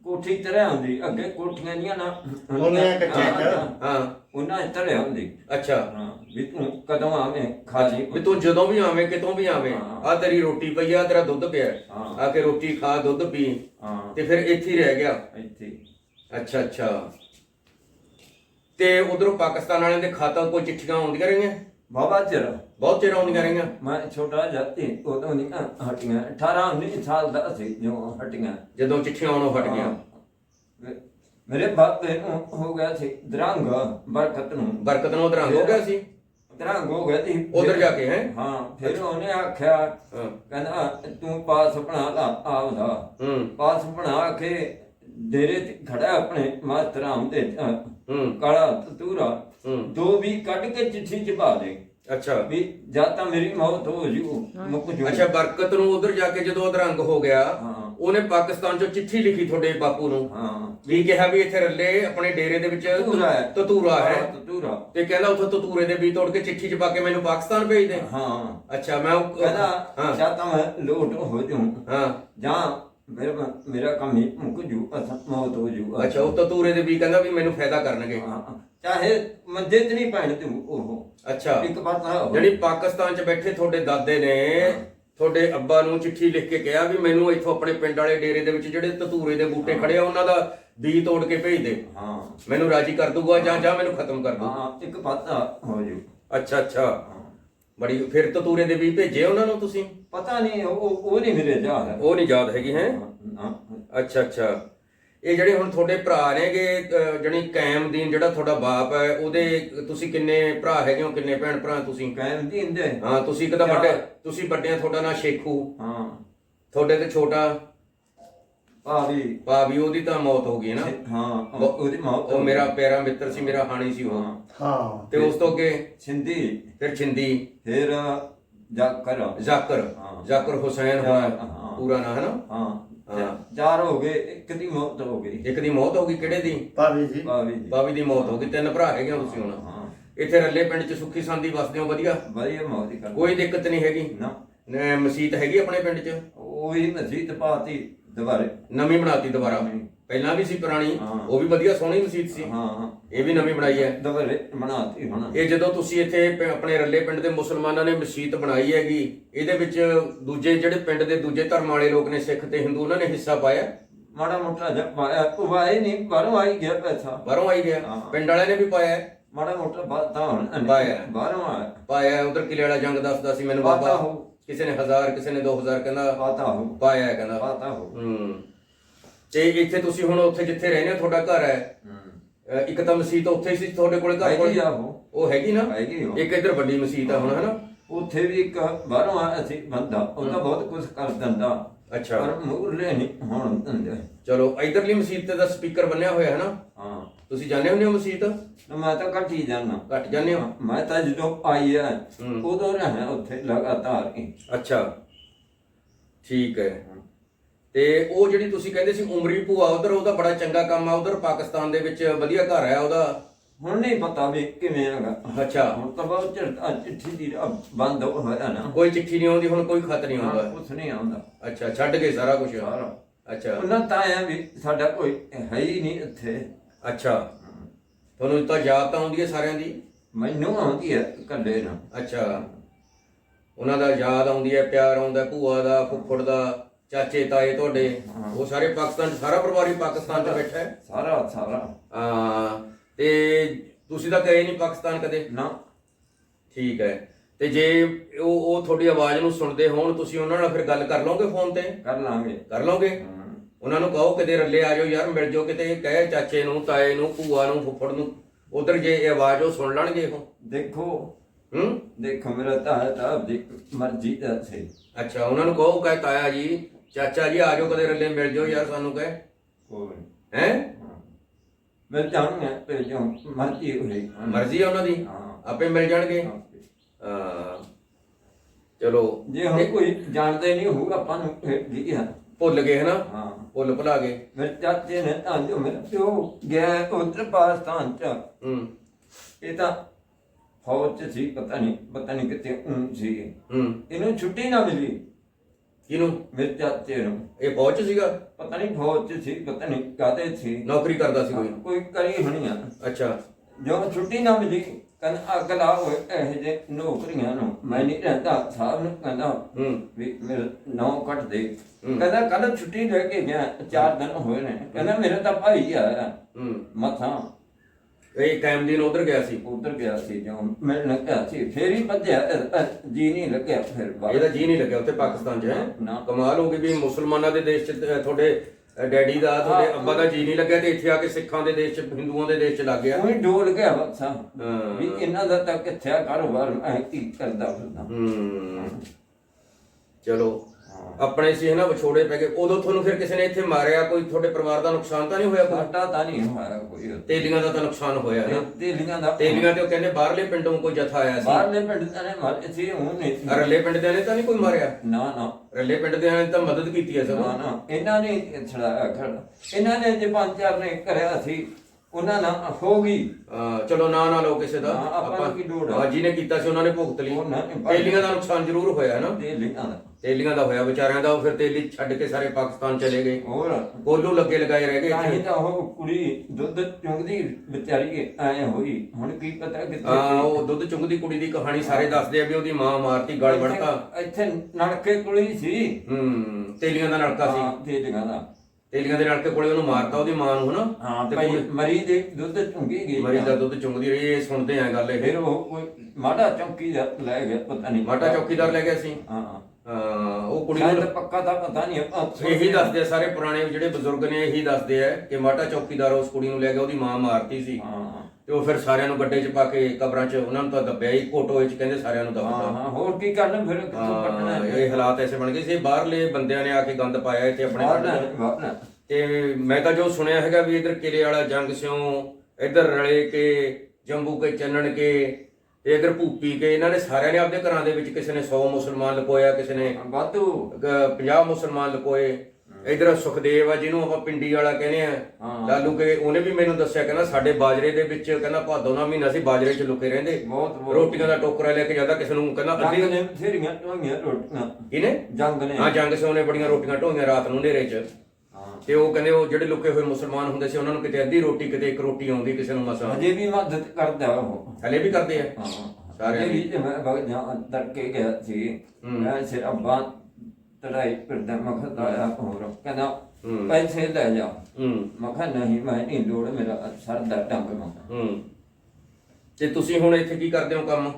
ਕੋਠੀ ਤਰ੍ਹਾਂ ਹੁੰਦੀ ਅੱਗੇ ਕੋਠੀਆਂ ਦੀਆਂ ਨਾ। ਉਹਨੇ ਕੱਚੇ ਚ। ਹਾਂ ਉਹਨਾਂ ਤਰ੍ਹਾਂ ਹੁੰਦੀ। ਅੱਛਾ। ਹਾਂ ਵੀ ਤੂੰ ਕਦੋਂ ਆਵੇਂ ਖਾ ਲਈ ਵੀ ਤੂੰ ਜਦੋਂ ਵੀ ਆਵੇਂ ਕਿਤੋਂ ਵੀ ਆਵੇਂ। ਆ ਤੇਰੀ ਰੋਟੀ ਪਈ ਆ ਤੇਰਾ ਦੁੱਧ ਪਿਆ। ਆ ਕੇ ਰੋਟੀ ਖਾ ਦੁੱਧ ਪੀ ਹਾਂ। ਤੇ ਫਿਰ ਇੱਥੇ ਹੀ ਰਹਿ ਗਿਆ। ਇੱਥੇ ਅੱਛਾ ਅੱਛਾ। ਤੇ ਉਧਰੋਂ ਪਾਕਿਸਤਾਨ ਵਾਲਿਆਂ ਦੇ ਖਾਤਾ ਕੋਈ ਚਿੱਠੀਆਂ ਆਉਂਦੀਆਂ ਰਹੀਆਂ? ਬਾਬਾ ਚਿਰ ਬਹੁਤ ਚਿਰ ਆਉਂਦੀਆਂ ਰਹੀਆਂ। ਮੈਂ ਛੋਟਾ ਜਾਤੀ ਉਦੋਂ ਨਹੀਂ ਹਟੀਆਂ 18 19 ਸਾਲ ਦਾ ਸੀ ਜੋ ਹਟੀਆਂ। ਜਦੋਂ ਚਿੱਠੀਆਂ ਆਉਣੋਂ ਹਟ ਗਈਆਂ। ਹਾਂ। ਮੇਰੇ ਬਾਪੇ ਨੂੰ ਹੋ ਗਿਆ ਸੀ ਦਰੰਗ ਬਰਕਤ ਨੂੰ। ਬਰਕਤ ਨੂੰ ਉਧਰ ਹੋ ਗਿਆ ਸੀ? ਦਰੰਗ ਹੋ ਗਿਆ ਸੀ। ਉਧਰ ਜਾ ਕੇ ਹੈ? ਹਾਂ ਫਿਰ ਉਹਨੇ ਆਖਿਆ ਕਹਿੰਦਾ ਤੂੰ ਪਾਸ ਬਣਾ ਲਾ ਆਪਦਾ। ਹੂੰ। ਪਾਸ ਬਣਾ ਕੇ ਡੇਰੇ ਤੇ ਖੜਾ ਆਪਣੇ ਮਾਸਟਰਾਂ ਦੇ ਹੂੰ। ਕਾਲਾ ਤਤੂਰਾ ਹੂੰ। ਦੋ ਵੀ ਕੱਢ ਕੇ ਚਿੱਠੀ ਚ ਪਾ ਦੇ। ਅੱਛਾ। ਵੀ ਜਾਂ ਤਾਂ ਮੇਰੀ ਮੌਤ ਹੋ ਜੂ ਮੁੱਕ ਜੂ। ਅੱਛਾ ਬਰਕਤ ਨੂੰ ਉਧਰ ਜਾ ਕੇ ਜਦੋਂ ਅਧਰੰਗ ਹੋ ਗਿਆ ਹਾਂ। ਉਹਨੇ ਪਾਕਿਸਤਾਨ ਚੋਂ ਚਿੱਠੀ ਲਿਖੀ ਤੁਹਾਡੇ ਬਾਪੂ ਨੂੰ। ਹਾਂ। ਵੀ ਕਿਹਾ ਵੀ ਇੱਥੇ ਰੱਲੇ ਆਪਣੇ ਡੇਰੇ ਦੇ ਵਿੱਚ ਤਤੂਰਾ ਹੈ। ਤਤੂਰਾ ਹੈ। ਤਤੂਰਾ ਤੇ ਕਹਿੰਦਾ ਉੱਥੇ ਤਤੂਰੇ ਦੇ ਵੀ ਤੋੜ ਕੇ ਚਿੱਠੀ ਚ ਪਾ ਕੇ ਮੈਨੂੰ ਪਾਕਿਸਤਾਨ ਭੇਜ ਦੇ। ਹਾਂ। ਅੱਛਾ ਮੈਂ ਉਹ- ਕਹਿੰਦਾ ਹਾਂ। ਜਾਂ ਤਾਂ ਮੈਂ ਲੋਟ ਹੋ ਜੂ ਹਾਂ। ਜਾਂ ਮੇਰਾ ਮੇਰਾ ਕੰਮ ਹੀ ਮੁੱਕ ਜੂ ਅਸਾਂ ਮੌਤ ਹੋ ਜੂ ਅੱਛਾ ਉਹ ਤਤੂਰੇ ਦੇ ਵੀ ਕਹਿੰਦਾ ਵੀ ਮੈਨੂੰ ਫਾਇਦਾ ਕਰਨਗੇ। ਹਾਂ, ਚਾਹੇ ਮੰਜੇ ਤੇ ਨਹੀਂ ਪੈਣ ਤੂੰ ਉਹ। ਅੱਛਾ। ਇੱਕ ਪਾਸਾ ਹੋ ਜਿਹੜੀ ਪਾਕਿਸਤਾਨ 'ਚ ਬੈਠੇ ਤੁਹਾਡੇ ਦਾਦੇ ਨੇ ਤੁਹਾਡੇ ਅੱਬਾ ਨੂੰ ਚਿੱਠੀ ਲਿਖ ਕੇ ਕਿਹਾ ਵੀ ਮੈਨੂੰ ਇੱਥੋਂ ਆਪਣੇ ਪਿੰਡ ਵਾਲੇ ਡੇਰੇ ਦੇ ਵਿੱਚ ਜਿਹੜੇ ਤਤੂਰੇ ਦੇ ਬੂਟੇ ਖੜੇ ਆ ਉਹਨਾਂ ਦਾ ਬੀ ਤੋੜ ਕੇ ਭੇਜ ਦੇ। ਹਾਂ। ਮੈਨੂੰ ਰਾਜੀ ਕਰ ਦੂਗਾ ਜਾਂ ਜਾਂ ਮੈਨੂੰ ਖਤਮ ਕਰ ਦੂ ਹਾਂ ਇੱਕ ਪਾਸਾ ਹੋ ਜੂ। ਅੱਛਾ ਅੱਛਾ। ਬੜੀ ਫਿਰ ਤਤੂਰੇ ਦੇ ਵੀ ਭੇਜੇ ਉਹਨਾਂ ਨੂੰ ਤੁਸੀਂ? ਪਤਾ ਨਹੀਂ ਉਹ ਉਹ ਨਹੀਂ ਮੇਰੇ ਯਾਦ ਉਹ ਨਹੀਂ ਯਾਦ ਹੈਗੀ ਹੈ? ਹਾਂ ਅੱਛਾ ਅੱਛਾ। ਇਹ ਜਿਹੜੇ ਹੁਣ ਤੁਹਾਡੇ ਭਰਾ ਨੇਗੇ ਜਣੀ ਕਾਇਮਦੀਨ ਜਿਹੜਾ ਤੁਹਾਡਾ ਬਾਪ ਹੈ ਉਹਦੇ ਤੁਸੀਂ ਕਿੰਨੇ ਭਰਾ ਹੈਗੇ ਹੋ ਕਿੰਨੇ ਭੈਣ ਭਰਾ ਤੁਸੀਂ? ਕਾਇਮ ਦੀ? ਹਾਂ ਤੁਸੀਂ ਇੱਕ ਤਾਂ ਵੱਡੇ ਤੁਸੀਂ ਵੱਡੇ ਆ ਤੁਹਾਡਾ ਨਾਂ ਸ਼ੇਖੂ। ਹਾਂ। ਤੁਹਾਡੇ ਤੇ ਛੋਟਾ। ਭਾਵੀ। ਭਾਵੀ ਉਹਦੀ ਤਾਂ ਮੌਤ ਹੋ ਗਈ ਨਾ। ਹਾਂ ਉਹ- ਉਹਦੀ ਮੌਤ ਉਹ ਮੇਰਾ ਪਿਆਰਾ ਮਿੱਤਰ ਸੀ ਮੇਰਾ ਹਾਣੀ ਸੀ ਉਹ। ਹਾਂ। ਹਾਂ। ਤੇ ਉਸ ਤੋਂ ਅੱਗੇ ਸਿੰਧੀ ਫਿਰ ਛਿੰਦੀ। ਫਿਰ ਜਾਕਰ। ਜ਼ਾਕਰ। ਹਾਂ। ਜ਼ਾਕਰ ਹੁਸੈਨ ਹੋਇਆ ਹਾਂ। ਪੂਰਾ ਨਾਂ ਹੈ ਨਾ? ਹਾਂ। ਹਾਂ। ਚਾਰ ਹੋ ਗਏ ਇੱਕ ਦੀ ਮੌਤ ਹੋ ਗਈ। ਇੱਕ ਦੀ ਮੌਤ ਹੋ ਗਈ ਕਿਹੜੇ ਦੀ? ਭਾਵੇਂ ਜੀ। ਭਾਵੀ ਦੀ ਭਾਵੀ ਦੀ ਮੌਤ ਹੋ ਗਈ। ਤਿੰਨ ਭਰਾ ਹੈਗੇ ਹੋ ਤੁਸੀਂ ਹੁਣ। ਹਾਂ। ਇੱਥੇ ਰੱਲੇ ਪਿੰਡ ਚ ਸੁੱਖੀ ਸੰਦੀ ਵਸਦੇ ਹੋ ਵਧੀਆ? ਵਧੀਆ ਮੌਤ ਹੀ ਕਰ ਕੋਈ ਦਿੱਕਤ ਨਹੀਂ ਹੈਗੀ? ਨਾ। ਨ- ਮਸਜਿਦ ਹੈਗੀ ਆਪਣੇ ਪਿੰਡ ਚ? ਉਹੀ ਮਸਜਿਦ ਪਾਤੀ ਦੁਬਾਰੇ। ਨਵੀਂ ਬਣਾਤੀ ਦੁਬਾਰਾ। ਨਵੀਂ। ਪਹਿਲਾਂ ਵੀ ਸੀ ਪੁਰਾਣੀ ਹਾਂ। ਉਹ ਵੀ ਵਧੀਆ ਸੋਹਣੀ ਮਸਜਿਦ ਸੀ। ਹਾਂ ਹਾਂ। ਇਹ ਵੀ ਨਵੀਂ ਬਣਾਈ ਹੈ। ਦੁਬਾਰੇ ਬਣਾਤੀ ਹੁਣ। ਇਹ ਜਦੋਂ ਤੁਸੀਂ ਇੱਥੇ ਪ- ਆਪਣੇ ਰੱਲੇ ਪਿੰਡ ਦੇ ਮੁਸਲਮਾਨਾਂ ਨੇ ਮਸਜਿਦ ਬਣਾਈ ਹੈਗੀ ਇਹਦੇ ਵਿੱਚ ਦੂਜੇ ਜਿਹੜੇ ਪਿੰਡ ਦੇ ਦੂਜੇ ਧਰਮ ਵਾਲੇ ਲੋਕ ਨੇ ਸਿੱਖ ਤੇ ਹਿੰਦੂ ਉਹਨਾਂ ਨੇ ਹਿੱਸਾ ਪਾਇਆ। ਮਾੜਾ ਮੋਟਾ ਜਿਹਾ ਪਾਇਆ। ਉਹ ਆਏ ਨਹੀਂ ਬਾਹਰੋਂ ਆਈ ਗਿਆ ਪੈਸਾ। ਬਾਹਰੋਂ ਆਈ ਗਿਆ। ਹਾਂ। ਪਿੰਡ ਵਾਲਿਆਂ ਨੇ ਵੀ ਪਾਇਆ। ਹੈ। ਮਾੜਾ ਮੋਟਾ ਬਾਤ ਹੁਣ। ਪਾਇਆ। ਬਾਹਰੋਂ ਆਇਆ। ਪਾਇਆ। ਉਧਰ ਕਿਲੇ ਵਾਲਾ ਜੰਗ ਦੱਸਦਾ ਸੀ ਮੈਨੂੰ ਬਾਬਾ। ਹੋ। ਕਿਸੇ ਨੇ 1000 ਕਿਸੇ ਨੇ 2000 ਕਹਿੰਦਾ ਪਾਤਾ ਹੋ। ਪਾਇਆ ਹੈ ਕਹਿੰਦਾ। ਪਾਤਾ ਹੋ। ਹੂੰ। ਤੇ ਇੱਥੇ ਤੁਸੀਂ ਹੁਣ ਉੱਥੇ ਜਿੱਥੇ ਰਹਿੰਦੇ ਹੋ ਤੁਹਾਡਾ ਘਰ ਹੈ। ਹੂੰ। ਇੱਕ ਤਾਂ ਮਸਜਿਦ ਉੱਥੇ ਸੀ ਤੁਹਾਡੇ ਕੋਲੇ ਘਰ ਹੈਗੀ ਕੋਲ? ਆ ਉਹ। ਉਹ ਹੈਗੀ ਨਾ? ਹੈਗੀ ਉਹ। ਇੱਕ ਇੱਧਰ ਵੱਡੀ ਮਸਜਿਦ ਆ ਹੁਣ ਹੈਨਾ? ਉੱਥੇ ਵੀ ਇੱਕ ਬਾਹਰੋਂ ਆਇਆ ਸੀ ਬੰਦਾ। ਉਹ ਤਾਂ ਬਹੁਤ ਕੁਝ ਕਰ ਦਿੰਦਾ। ਅੱਛਾ। ਪਰ ਮੁਰਲੇ ਨਹੀਂ ਹੁਣ ਦਿੰਦੇ। ਚਲੋ ਇਧਰਲੀ ਮਸਜਿਦ ਤੇ ਦਾ ਸਪੀਕਰ ਬੰਨਿਆ ਹੋਇਆ ਹੈ ਨਾ ਹਾਂ। ਤੁਸੀਂ ਜਾਣਦੇ ਹੁੰਦੇ ਹੋ ਮਸਜਿਦ ਤੇ ਮੈਂ ਤਾਂ ਘੱਟ ਹੀ ਜਾਣਾ ਘੱਟ ਜਾਂਦੇ ਹੋ? ਮੈਂ ਤਾਂ ਜਦੋਂ ਆਈ ਆ ਹੂੰ। ਉਦੋਂ ਰਹਿਣਾ ਉੱਥੇ ਲਗਾਤਾਰ ਹੀ। ਅੱਛਾ। ਠੀਕ ਹੈ। ਤੇ ਉਹ ਜਿਹੜੀ ਤੁਸੀਂ ਕਹਿੰਦੇ ਸੀ ਉਮਰੀ ਭੂਆ ਉਧਰ ਉਹਦਾ ਬੜਾ ਚੰਗਾ ਕੰਮ ਆ ਉਧਰ ਪਾਕਿਸਤਾਨ ਦੇ ਵਿੱਚ ਵਧੀਆ ਘਰ ਹੈ ਉਹਦਾ? ਹੁਣ ਨਹੀਂ ਪਤਾ ਵੀ ਕਿਵੇਂ ਹੈਗਾ। ਅੱਛਾ। ਹੁਣ ਤਾਂ ਬਹੁਤ ਚਿਰ ਚਿੱਠੀ ਦੀ ਰਾਹ ਬੰਦ ਹੋਇਆ ਨਾ। ਕੋਈ ਚਿੱਠੀ ਨਹੀਂ ਆਉਂਦੀ ਹੁਣ ਕੋਈ ਖਤ ਨਹੀਂ ਆਉਂਦਾ। ਕੁਛ ਨਹੀਂ ਆਉਂਦਾ। ਅੱਛਾ ਛੱਡ ਗਏ ਸਾਰਾ ਕੁਝ ਸਾਰਾ। ਅੱਛਾ। ਉਹਨਾਂ ਤਾਂ ਵੀ ਸਾਡਾ ਕੋਈ ਹੈ ਹੀ ਨਹੀਂ ਇੱਥੇ। ਅੱਛਾ। ਤੁਹਾਨੂੰ ਤਾਂ ਯਾਦ ਤਾਂ ਆਉਂਦੀ ਹੈ ਸਾਰਿਆਂ ਦੀ? ਮੈਨੂੰ ਆਉਂਦੀ ਹੈ ਕੱਲੇ ਨਾ। ਅੱਛਾ। ਉਹਨਾਂ ਦਾ ਯਾਦ ਆਉਂਦੀ ਹੈ ਪਿਆਰ ਆਉਂਦਾ ਹੈ ਭੂਆ ਦਾ ਫੁੱਫੜ ਦਾ ਚਾਚੇ ਤਾਏ ਤੁਹਾਡੇ। ਉਹ ਸਾਰੇ ਪਾਕਿਸਤਾਨ 'ਚ ਸਾਰਾ ਪਰਿਵਾਰ ਹੀ ਪਾਕਿਸਤਾਨ 'ਚ ਬੈਠਾ ਹੈ? ਸਾਰਾ ਸਾਰਾ। ਆ ਤੇ ਤੁਸੀਂ ਤਾਂ ਗਏ ਨਹੀਂ ਪਾਕਿਸਤਾਨ ਕਦੇ? ਨਾ। ਠੀਕ ਹੈ। ਤੇ ਜੇ ਉਹ ਉਹ ਤੁਹਾਡੀ ਆਵਾਜ਼ ਨੂੰ ਸੁਣਦੇ ਹੋਣ ਤੁਸੀਂ ਉਹਨਾਂ ਨਾਲ ਫਿਰ ਗੱਲ ਕਰ ਲਓਗੇ ਫੋਨ ਤੇ? ਕਰ ਲਾਂਗੇ। ਕਰ ਲਓਗੇ? ਉਹਨਾਂ ਨੂੰ ਕਹੋ ਕਿਤੇ ਰੱਲੇ ਆ ਜਾਓ ਯਾਰ ਮਿਲ ਜਾਓ ਕਿਤੇ ਕਹੇ ਚਾਚੇ ਨੂੰ ਤਾਏ ਨੂੰ ਭੂਆ ਨੂੰ ਫੁੱਫੜ ਨੂੰ ਉਧਰ ਜੇ ਇਹ ਆਵਾਜ਼ ਉਹ ਸੁਣ ਲੈਣਗੇ ਉਹ ਦੇਖੋ। ਹੂੰ? ਦੇਖੋ ਮੇਰਾ ਤਾਂ ਤਾਂ ਆਪਦੀ ਮਰਜ਼ੀ ਦਾ ਸੀ। ਅੱਛਾ ਉਹਨਾਂ ਨੂੰ ਕਹੋ ਕਹੇ ਤਾਇਆ ਜੀ ਚਾਚਾ ਜੀ ਆ ਜਾਓ ਕਦੇ ਰੱਲੇ ਮਿਲ ਜਾਓ ਯਾਰ ਸਾਨੂੰ ਕਹੇ। ਕੋਈ ਹੈ? ਮੈਂ ਜਾਣੂਗਾ ਤੇ ਜੋ ਮਰਜ਼ੀ ਹੋਈ ਮਰਜ਼ੀ ਉਹਨਾਂ ਦੀ? ਹਾਂ। ਆਪੇ ਮਿਲ ਜਾਣਗੇ। ਹਾਂ। ਚਲੋ। ਜੇ ਹੁਣ ਕੋਈ ਜਾਣਦੇ ਨਹੀਂ ਹੋਊ ਆਪਾਂ ਨੂੰ ਕੀ ਹੈ ਭੁੱਲ ਗਏ ਹਨਾ? ਹਾਂ। ਭੁੱਲ ਭੁਲਾ ਗਏ। ਮੇਰੇ ਚਾਚੇ ਨੇ ਤਾਂ ਜੋ ਮੇਰਾ ਪਿਓ ਗਿਆ ਉਧਰ ਪਾਕਿਸਤਾਨ ਚ। ਹੂੰ। ਇਹ ਤਾਂ ਫੌਜ ਚ ਸੀ ਪਤਾ ਨਹੀਂ ਪਤਾ ਨਹੀਂ ਕਿਤੇ ਉਂ ਸੀ। ਹੂੰ। ਇਹਨੂੰ ਛੁੱਟੀ ਨਾ ਮਿਲੀ। ਕਿਹਨੂੰ? ਮੇਰੇ ਚਾਚੇ ਨੂੰ। ਇਹ ਪਹੁੰਚ ਸੀਗਾ? ਪਤਾ ਨਹੀਂ ਫੌਜ ਚ ਸੀ ਪਤਾ ਨਹੀਂ ਕਾਹਦੇ ਸੀ। ਨੌਕਰੀ ਕਰਦਾ ਸੀ ਕੋਈ? ਕੋਈ ਕਰੀ ਹੋਣੀ ਆ। ਅੱਛਾ। ਜੋ ਛੁੱਟੀ ਨਾ ਮਿਲੀ ਕਹਿੰਦਾ ਅਗਲਾ ਹੋਏ ਇਹ ਜੇ ਨੌਕਰੀਆਂ ਨੂੰ। ਮੈਂ ਨਹੀਂ ਰਹਿੰਦਾ ਸਾਹਿਬ ਨੂੰ ਕਹਿੰਦਾ ਹੂੰ। ਵੀ ਮੇਰੇ ਨੌ ਕੱਟ ਦੇ। ਕਹਿੰਦਾ ਕੱਲ ਛੁੱਟੀ ਲੈ ਕੇ ਗਿਆ ਚਾਰ ਦਿਨ ਹੋਏ ਨੇ। ਕਹਿੰਦਾ ਮੇਰਾ ਤਾਂ ਭਾਈ ਆਇਆ। ਹੂੰ। ਮਥਾ। ਇਹ ਕਾਇਮ ਦਿਨ ਉਧਰ ਗਿਆ ਸੀ। ਉਧਰ ਗਿਆ ਸੀ ਜੋ ਮਿਲਣ ਗਿਆ ਸੀ। ਫੇਰ ਹੀ ਭੱਜਿਆ ਅ, ਅ, ਜੀ ਨਹੀਂ ਲੱਗਿਆ ਫਿਰ। ਇਹਦਾ ਜੀ ਨਹੀਂ ਲੱਗਿਆ ਉੱਥੇ ਪਾਕਿਸਤਾਨ 'ਚ ਹੈ। ਨਾ। ਕਮਾਲ ਹੋ ਗਈ ਵੀ ਮੁਸਲਮਾਨਾਂ ਦੇ ਦੇਸ਼ 'ਚ ਤੇ ਤੁਹਾਡੇ ਡੈਡੀ ਦਾ ਤੁਹਾਡੇ ਅੱਬਾ ਦਾ ਜੀ ਨਹੀਂ ਲੱਗਿਆ ਤੇ ਇੱਥੇ ਆ ਕੇ ਸਿੱਖਾਂ ਦੇ ਦੇਸ਼ 'ਚ ਹਿੰਦੂਆਂ ਦੇ ਦੇਸ਼ 'ਚ ਲੱਗ ਗਿਆ। ਉਹੀ ਡੋਲ ਗਿਆ ਬਸ ਹਾਂ। ਵੀ ਇਹਨਾਂ ਦਾ ਤਾਂ ਕਿੱਥੇ ਆ ਕਾਰੋਬਾਰ ਮੈਂ ਕੀ ਕਰਦਾ ਫਿਰਦਾ। ਹੂੰ। ਚਲੋ। ਆਪਣੇ ਸੀ ਹਨਾ ਵਿਛੋੜੇ ਪੈ ਗਏ। ਉਦੋਂ ਤੁਹਾਨੂੰ ਫਿਰ ਕਿਸੇ ਨੇ ਇੱਥੇ ਮਾਰਿਆ ਕੋਈ ਤੁਹਾਡੇ ਪਰਿਵਾਰ ਦਾ ਨੁਕਸਾਨ ਤਾਂ ਨਹੀਂ ਹੋਇਆ ਕੋਈ? ਸਾਡਾ ਤਾਂ ਨਹੀਂ ਹੋਇਆ ਕੋਈ। ਤੇਲੀਆਂ ਦਾ ਤਾਂ ਨੁਕਸਾਨ ਹੋਇਆ ਨਾ। ਤੇਲੀਆਂ ਦਾ ਤੇਲੀਆਂ ਤੇ ਉਹ ਕਹਿੰਦੇ ਬਾਹਰਲੇ ਪਿੰਡੋਂ ਕੋਈ ਜਥਾ ਆਇਆ ਸੀ। ਬਾਹਰਲੇ ਪਿੰਡ ਦਾ ਨੇ ਮਾਰੇ ਸੀ ਹੁਣ ਨਹੀਂ ਸੀ। ਰੱਲੇ ਪਿੰਡ ਦੇ ਨੇ ਤਾਂ ਨਹੀਂ ਕੋਈ ਮਾਰਿਆ? ਨਾ ਨਾ। ਰੱਲੇ ਪਿੰਡ ਦੇ ਨੇ ਤਾਂ ਮਦਦ ਕੀਤੀ ਹੈ ਸਭ ਨਾ ਇਹਨਾਂ ਨੇ ਖੜ ਇਹਨਾਂ ਨੇ ਜੇ ਪੰਜ ਚਾਰ ਨੇ ਕਰਿਆ ਸੀ ਉਹਨਾਂ ਨਾਲ ਹੋ ਗਈ। ਅਹ ਚਲੋ ਨਾ ਨਾ ਲਓ ਕਿਸੇ ਦਾ ਹਾਂ, ਆਪਾਂ ਨੂੰ ਕੀ ਲੋੜ ਆ? ਹਾਂ ਜਿਹਨੇ ਕੀਤਾ ਸੀ ਉਹਨਾਂ ਨੇ ਭੁਗਤ ਲਈ। ਉਹਨਾਂ ਨੇ ਭਾਈ- ਤੇਲੀਆਂ ਦਾ ਨੁਕਸਾਨ ਜ਼ਰੂਰ ਹੋਇਆ ਨਾ? ਤੇਲੀਆਂ ਦਾ। ਤੇਲੀਆਂ ਦਾ ਹੋਇਆ ਵਿਚਾਰਿਆਂ ਦਾ ਉਹ ਫਿਰ ਤੇਲੀ ਛੱਡ ਕੇ ਸਾਰੇ ਪਾਕਿਸਤਾਨ ਚਲੇ ਗਏ। ਹੋਰ? ਕੋਲੂ ਲੱਗੇ ਲਗਾਏ ਰਹਿ ਗਏ ਤਾਂ ਹੀ ਇੱਥੇ। ਤਾਂ ਉਹ ਕੁੜੀ ਦੁੱਧ ਚੁੰਗਦੀ ਵਿਚਾਰੀ ਐ ਹੋਈ। ਹੁਣ ਕੀ ਪਤਾ ਕਿੱਥੇ ਹਾਂ ਉਹ ਦੁੱਧ ਚੁੰਗਦੀ ਕੁੜੀ ਦੀ ਕਹਾਣੀ ਸਾਰੇ ਦੱਸਦੇ ਆ ਵੀ ਉਹਦੀ ਮਾਂ ਮਾਰਤੀ ਗਲ ਵੜਤਾ ਇੱਥੇ ਨਲਕੇ ਕੁੜੀ ਸੀ। ਹੂੰ ਤੇਲੀਆਂ ਦਾ ਨਲਕਾ ਸੀ। ਹਾਂ ਤੇਲੀਆਂ ਦਾ। ਤੇਲੀਆਂ ਦੇ ਨਲਕੇ ਕੋਲੇ ਉਹਨੂੰ ਮਾਰਤਾ ਉਹਦੀ ਮਾਂ ਨੂੰ ਹਨਾ? ਹਾਂ ਤੇ ਭਾਈ ਮਰੀ ਦੇ ਦੁੱਧ ਚੁੰਗੀ ਗਈ ਮਰੀ ਦਾ ਦੁੱਧ ਚੁੰਗਦੀ ਰਹੀ ਇਹ ਸੁਣਦੇ ਆ ਗੱਲ ਇਹ। ਫਿਰ ਉਹ ਕੋਈ ਮਾੜਾ ਚੌਂਕੀ ਦਾ ਲੈ ਗਿਆ ਪਤਾ ਨਹੀਂ ਮਾਟਾ ਚੌਕੀਦਾਰ ਲੈ ਗਿਆ ਸੀ। ਹਾਂ। ਉਹ ਕੁੜੀ ਸ਼ਾਇਦ ਨੂੰ ਪੱਕਾ ਤਾਂ ਪਤਾ ਨਹੀਂ ਆਪਾਂ ਇਹੀ ਦੱਸਦੇ ਆ ਸਾਰੇ ਪੁਰਾਣੇ ਜਿਹੜੇ ਬਜ਼ੁਰਗ ਨੇ ਇਹੀ ਦੱਸਦੇ ਆ ਕਿ ਮਾਟਾ ਚੌਕੀਦਾਰ ਉਸ ਕੁੜੀ ਨੂੰ ਲੈ ਗਿਆ ਉਹਦੀ ਮਾਂ ਮਾਰਤੀ ਸੀ। ਹਾਂ। ਤੇ ਉਹ ਫਿਰ ਸਾਰਿਆਂ ਨੂੰ ਗੱਡੇ 'ਚ ਪਾ ਕੇ ਕਬਰਾਂ 'ਚ ਉਹਨਾਂ ਨੂੰ ਤਾਂ ਦੱਬਿਆ ਹੀ ਫੋਟੋ ਵਿੱਚ ਕਹਿੰਦੇ ਸਾਰਿਆਂ ਨੂੰ ਹਾਂ ਹਾਂ ਹੋਰ ਕੀ ਕਰਨਾ ਫਿਰ? ਕਿੱਥੋਂ ਹਾਂ, ਇਹ? ਹਾਲਾਤ ਐਸੇ ਬਣ ਗਏ ਸੀ ਬਾਹਰਲੇ ਬੰਦਿਆਂ ਨੇ ਆ ਕੇ ਗੰਦ ਪਾਇਆ ਇੱਥੇ ਆਪਣੇ ਪਿੰਡ 'ਚ। ਤੇ ਮੈਂ ਤਾਂ ਜੋ ਸੁਣਿਆ ਹੈਗਾ ਵੀ ਇਧਰ ਕਿਲੇ ਵਾਲਾ ਜੰਗ ਸਿਓ ਇਧਰ ਰਲੇ ਕੇ ਜੰਬੂ ਕੇ ਚੰਨਣ ਕੇ ਤੇ ਇਧਰ ਭੂਪੀ ਕੇ ਇਹਨਾਂ ਨੇ ਸਾਰਿਆਂ ਨੇ ਆਪਦੇ ਘਰਾਂ ਦੇ ਵਿੱਚ ਕਿਸੇ ਨੇ 100 ਮੁਸਲਮਾਨ ਲਕੋਇਆ ਕਿਸੇ ਨੇ ਵਾਧੂ। 50 ਮੁਸਲਮਾਨ ਲਕੋਏ। ਇਧਰ ਸੁਖਦੇਵ ਆ ਜਿਹਨੂੰ ਆਪਾਂ ਪਿੰਡੀ ਵਾਲਾ ਕਹਿੰਦੇ ਆ। ਲਾਲੂ ਕੇ ਉਹਨੇ ਵੀ ਮੈਨੂੰ ਦੱਸਿਆ ਕਹਿੰਦਾ ਸਾਡੇ ਬਾਜਰੇ ਦੇ ਵਿੱਚ ਕਹਿੰਦਾ ਭਾਦੋਂ ਦਾ ਮਹੀਨਾ ਸੀ ਬਾਜਰੇ 'ਚ ਲੁਕੇ ਰਹਿੰਦੇ। ਬਹੁਤ ਰੋਟੀਆਂ ਦਾ ਟੋਕਰਾ ਲੈ ਕੇ ਜਾਂਦਾ ਕਿਸੇ ਨੂੰ ਕਹਿੰਦਾ ਅੱਧੀ ਨੇ ਫੇਰੀਆਂ ਟੋਈਆਂ ਰੋਟੀਆਂ। ਕਿਨੇ ਜੰਗ ਨੇ। ਹਾਂ ਜੰਗ ਸਿਓ ਨੇ ਬੜੀਆਂ ਰੋਟੀਆਂ ਢੋਈਆਂ ਰਾਤ ਨੂੰ ਹਨੇਰੇ 'ਚ। ਤੇ ਉਹ ਕਹਿੰਦੇ ਉਹ ਜਿਹੜੇ ਲੁਕੇ ਹੋਏ ਮੁਸਲਮਾਨ ਹੁੰਦੇ ਸੀ ਉਹਨਾਂ ਨੂੰ ਕਿਤੇ ਅੱਧੀ ਰੋਟੀ ਕਿਤੇ ਇੱਕ ਰੋਟੀ ਆਉਂਦੀ ਕਿਸੇ ਨੂੰ ਮਸਾ। ਅਜੇ ਵੀ ਮਦਦ ਕਰਦਾ ਉਹ। ਹਲੇ ਵੀ ਕਰਦੇ ਆ। ਹਾਂ। ਸਾਰੇ। ਵੀ ਮੈਂ ਬਗ ਜਾਂ ਅੰਦਰ ਕੇ ਗਿਆ ਸੀ। ਮੈਂ ਸਿਰ ਅੱਬਾ ਤੜਾਈ ਫਿਰਦਾ ਮਖਦਾ ਆ ਹੋਰ ਕਹਿੰਦਾ ਹੂੰ। ਪੈਸੇ ਲੈ ਜਾ। ਹੂੰ। ਨਹੀਂ ਮੈਂ ਨਹੀਂ ਲੋੜ ਮੇਰਾ ਸਰ ਦਾ ਡੰਗ ਮੈਂ ਕਿਹਾ। ਹੂੰ। ਤੇ ਤੁਸੀਂ ਹੁਣ ਇੱਥੇ ਕੀ ਕਰਦੇ ਹੋ ਕੰਮ?